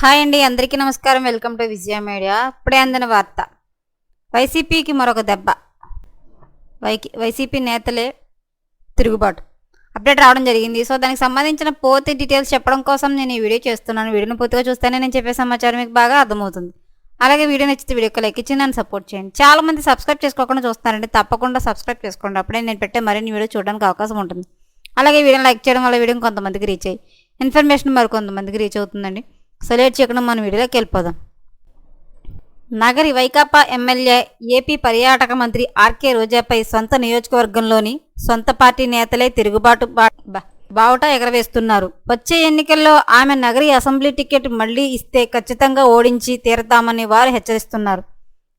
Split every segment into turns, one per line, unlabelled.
Hi అండి అందరికీ నమస్కారం. Welcome to Vijaya media. ఇప్పుడే అందిన వార్త. వైసీపీకి మరొక దెబ్బ. వైకి వైసీపీ నేతలే తిరుగుబాటు. అప్డేట్ రావడం జరిగింది. సో దానికి సంబంధించిన పూర్తి డీటెయిల్స్ చెప్పడం కోసం నేను ఈ వీడియో చేస్తున్నాను. వీడియోని పూర్తిగా చూస్తేనే నేను చెప్పే సమాచారం మీకు బాగా అర్థమవుతుంది. అలాగే వీడియో నచ్చితే వీడియోకి లైక్ ఇచ్చి నన్ను సపోర్ట్ చేయండి. చాలా మంది సబ్స్క్రైబ్ చేసుకోకుండా చూస్తున్నారండి. తప్పకుండా సబ్స్క్రైబ్ చేసుకోండి. అప్పుడే నేను పెట్టే మరిన్ని వీడియో చూడడానికి అవకాశం ఉంటుంది. అలాగే వీడియోని లైక్ చేయడం వల్ల వీడియో కొంతమందికి రీచ్ అయ్యి ఇన్ఫర్మేషన్ మరి కొంతమందికి రీచ్ అవుతుందండి. సో చేయకుండా మనం వీడియోలోకి వెళ్ళిపోదాం. నగరి వైకాపా ఎమ్మెల్యే ఏపీ పర్యాటక మంత్రి ఆర్కే రోజాపై సొంత నియోజకవర్గంలోని సొంత పార్టీ నేతలే తిరుగుబాటు బా- బా- బావుట ఎగరవేస్తున్నారు. వచ్చే ఎన్నికల్లో ఆమె నగరి అసెంబ్లీ టికెట్ మళ్ళీ ఇస్తే ఖచ్చితంగా ఓడించి తీరతామని వారు హెచ్చరిస్తున్నారు.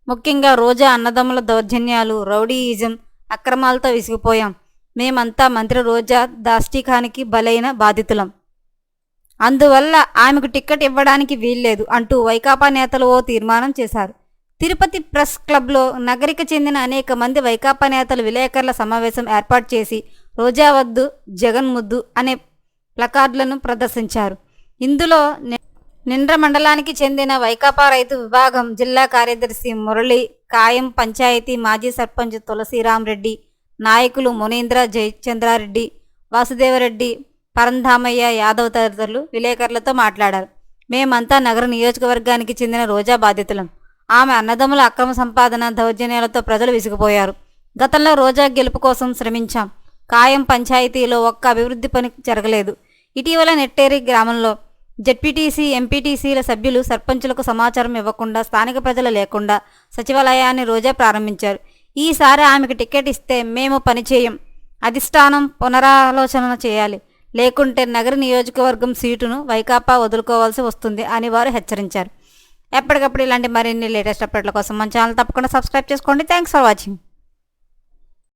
ముఖ్యంగా రోజా అన్నదమ్ముల దౌర్జన్యాలు రౌడీయిజం అక్రమాలతో విసిగిపోయాం. మేమంతా మంత్రి రోజా దాష్టికానికి బలైన బాధితులం. అందువల్ల ఆమెకు టిక్కెట్ ఇవ్వడానికి వీల్లేదు అంటూ వైకాపా నేతలు ఓ తీర్మానం చేశారు. తిరుపతి ప్రెస్ క్లబ్లో నగరికి చెందిన అనేక మంది వైకాపా నేతలు విలేకరుల సమావేశం ఏర్పాటు చేసి రోజా వద్దు జగన్ ముద్దు అనే ప్లకార్డులను ప్రదర్శించారు. ఇందులో ని- నిండ్ర మండలానికి చెందిన వైకాపా రైతు విభాగం జిల్లా కార్యదర్శి మురళి కాయం పంచాయతీ మాజీ సర్పంచ్ తులసిరామ్ రెడ్డి నాయకులు మునీంద్ర జయచంద్రారెడ్డి వాసుదేవరెడ్డి పరంధామయ్య యాదవ్ తదితరులు విలేకరులతో మాట్లాడారు. మేమంతా నగర నియోజకవర్గానికి చెందిన రోజా బాధితులం. ఆమె అన్నదమ్ముల అక్రమ సంపాదన దౌర్జన్యాలతో ప్రజలు విసిగిపోయారు. గతంలో రోజా గెలుపు కోసం శ్రమించాం. కాయం పంచాయతీలో ఒక్క అభివృద్ధి పని జరగలేదు. ఇటీవల నెట్టేరి గ్రామంలో జడ్పీటీసీ ఎంపీటీసీల సభ్యులు సర్పంచులకు సమాచారం ఇవ్వకుండా స్థానిక ప్రజలు లేకుండా సచివాలయాన్ని రోజా ప్రారంభించారు. ఈసారి ఆమెకు టికెట్ ఇస్తే మేము పనిచేయం అధిష్టానం పునరాలోచన చేయాలి. లేకుంటే నగర నియోజకవర్గం సీటును వైకాపా వదులుకోవాల్సి వస్తుంది అని వారు హెచ్చరించారు. ఎప్పటికప్పుడు ఇలాంటి మరిన్ని లేటెస్ట్ అప్డేట్ల కోసం మన ఛానల్ తప్పకుండా సబ్స్క్రైబ్ చేసుకోండి. Thanks for watching.